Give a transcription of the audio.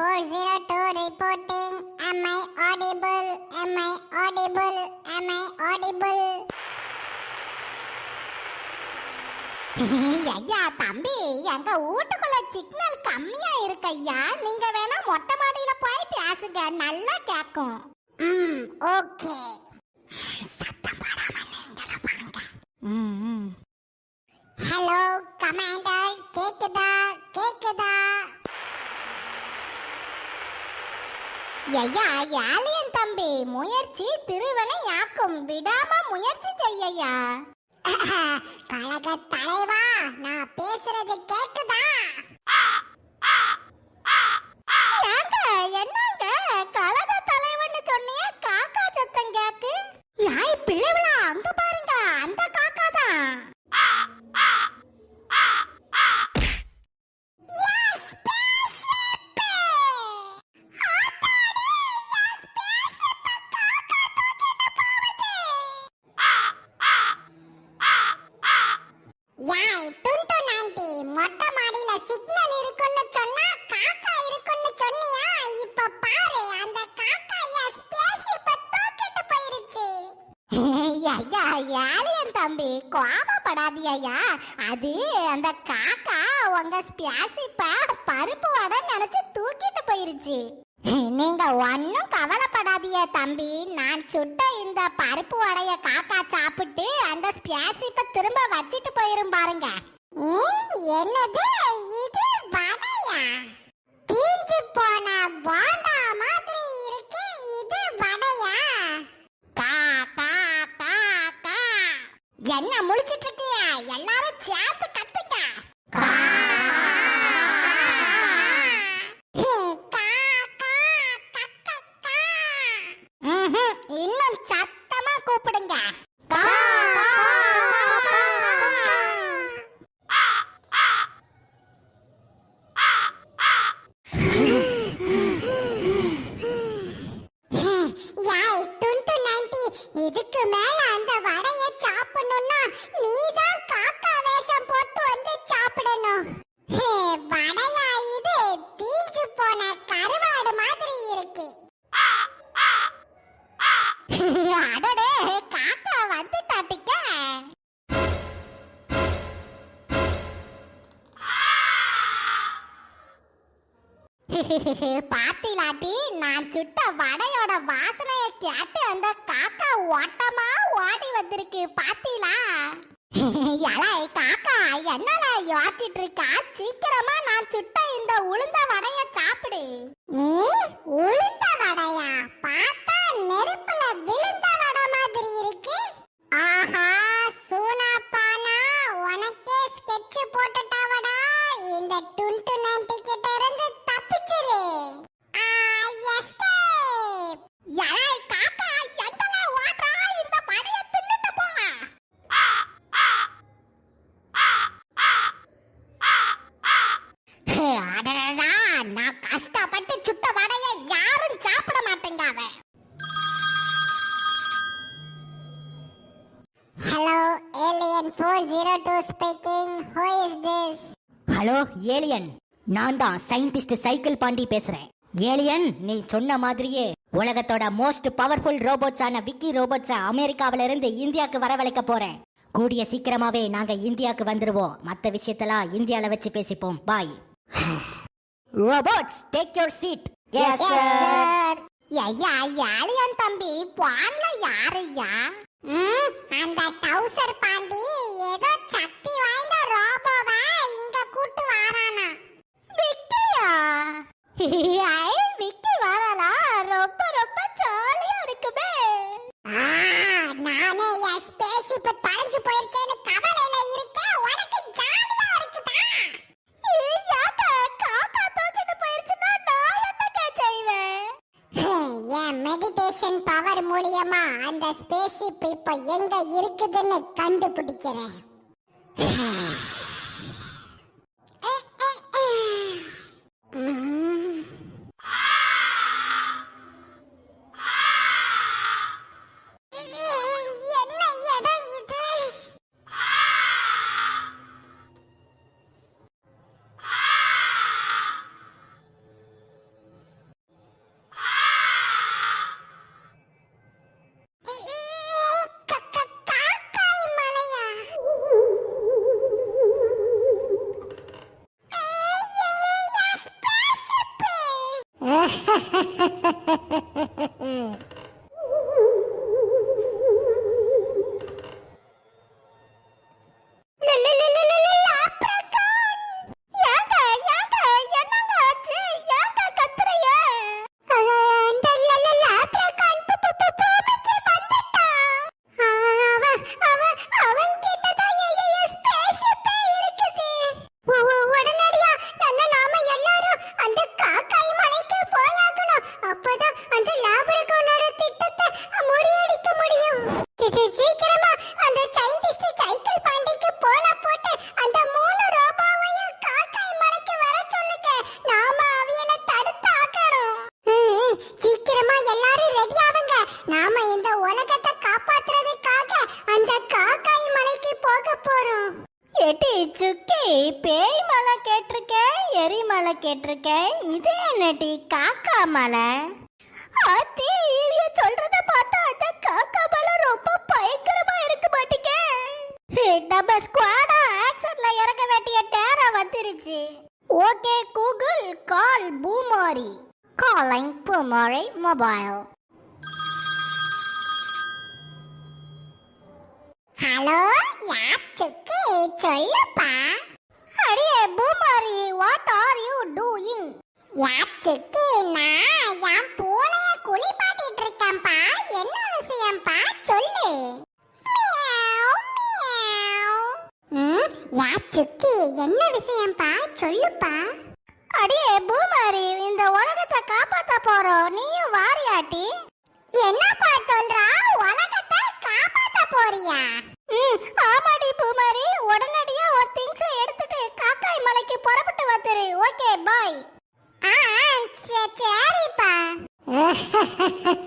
402 reporting. Am I audible? Am I audible? Am I audible? ஐயா தம்பி எங்க வீட்டுக்குள்ள சிக்னல் கம்மியா இருக்கு ஐயா நீங்க வேணா மொட்டை மாடியில போய் பேசுங்க நல்லா கேக்கும் ம் ஓகே சத்தம் போடாம நீங்கள வாங்க ஹலோ கமாண்டர் கேக்குதா கேக்குதா ஐயா ஏலியன் தம்பி முயற்சி திருவனை யாக்கும். விடாம முயற்சி செய்யையா கழக தலைவா நான் பேசுறது கேக்குதா? ஐயா ஏலியன் தம்பி கோபப்படாதியா அது அந்த காக்கா உங்க பியாசிப்ப பருப்பு வடை நினைச்சு தூக்கிட்டு போயிருச்சு. நீங்க ஒன்னும் கவலைப்படாதிய தம்பி. நான் சுட்ட இந்த பருப்பு வடைய காக்கா சாப்பிட்டு அந்த பியாசிப்ப திரும்ப வச்சிட்டு போயிரும் பாருங்க. என்னது? இது வடையா? தீஞ்சு போன போண்டா மாதிரி இருக்கு. இது என்ன முழிச்சிட்டு இருக்கீங்க எல்லாரும் சேர்த்து கத்துங்க இன்னும் சத்தமா கூப்பிடுங்க. இதுக்கு மேல அந்த வடைய சாப்பிடணும்னா நீதான் காக்கா வேஷம் போட்டு வந்து சாப்பிடணும் ஹே, வடையா இது தீஞ்சு போன கருவாடு மாதிரி இருக்கு அடடே காக்கா வந்துட்டாட்டிக்க பாத்திலாட்டி நான் சுட்ட வடையோட வாசனைய கேட்டு அந்த காக்கா ஓட்டமா ஓடி வந்திருக்கு பாத்திலா. எலை காக்கா என்னல யோசிச்சிட்டு இருக்கா? சீக்கிரமா நான் சுட்ட இந்த உளுந்த வடைய சாப்பிடு. Four zero two speaking who is this hello alien நான் தான் சயின்டிஸ்ட் சைக்கிள் பாண்டி பேசுறேன். ஏலியன் நீ சொன்ன மாதிரியே உலகத்தோட மோஸ்ட் பவர்ஃபுல் ரோபோட்ஸான விக்கி ரோபோட்ஸ அமெரிக்காவில இருந்து இந்தியாக்கு வரவழைக்க போறேன். கூடிய சீக்கிரமாவே நாங்க இந்தியாக்கு வந்துருவோம். மத்த விஷயத்தெல்லாம் இந்தியால வச்சு பேசிப்போம். Bye robots take your seat yes sir ஐயா ஏலியன் தம்பி பான்ல யாரையா ம் அந்த மூலியமா அந்த ஸ்பேஸ்ஷிப் இப்ப எங்க இருக்குதுன்னு கண்டுபிடிக்கிறேன். ha ha ha ha ha பேய் மலை கேட்டிருக்க எரிமலை கேட்டிருக்க இது என்னடி காக்கா மலை? ஆத்தி இவிய சொல்றத பார்த்தா அந்த காக்கா மலை ரொம்ப பயங்கரமா இருக்கு மாட்டீங்க நம்ம ஸ்குவாடா ஆக்சன்ல இறக்க வேண்டிய நேரம் வந்துருச்சு. Okay Google call Poomari. Calling Poomari mobile. Hello யாச்சுக்கு சொல்லுப்பா. அடியே Poomari what are you doing யார் சுக்கு நான் என் பூனைய குளிப்பாட்டிட்டு இருக்கேன்ப்பா. என்ன விஷயம்ப்பா? சொல்லு. மியாவ், மியாவ். என்ன விஷயம்ப்பா? சொல்லுப்பா. அடியே பூமாரி இந்த உலகத்தை காப்பாத்த போறோம். நீயும் வாரியாட்டி. என்னப்பா சொல்றா? உலகத்தை காப்பாத்த போறியா? ஆ சரிப்பா.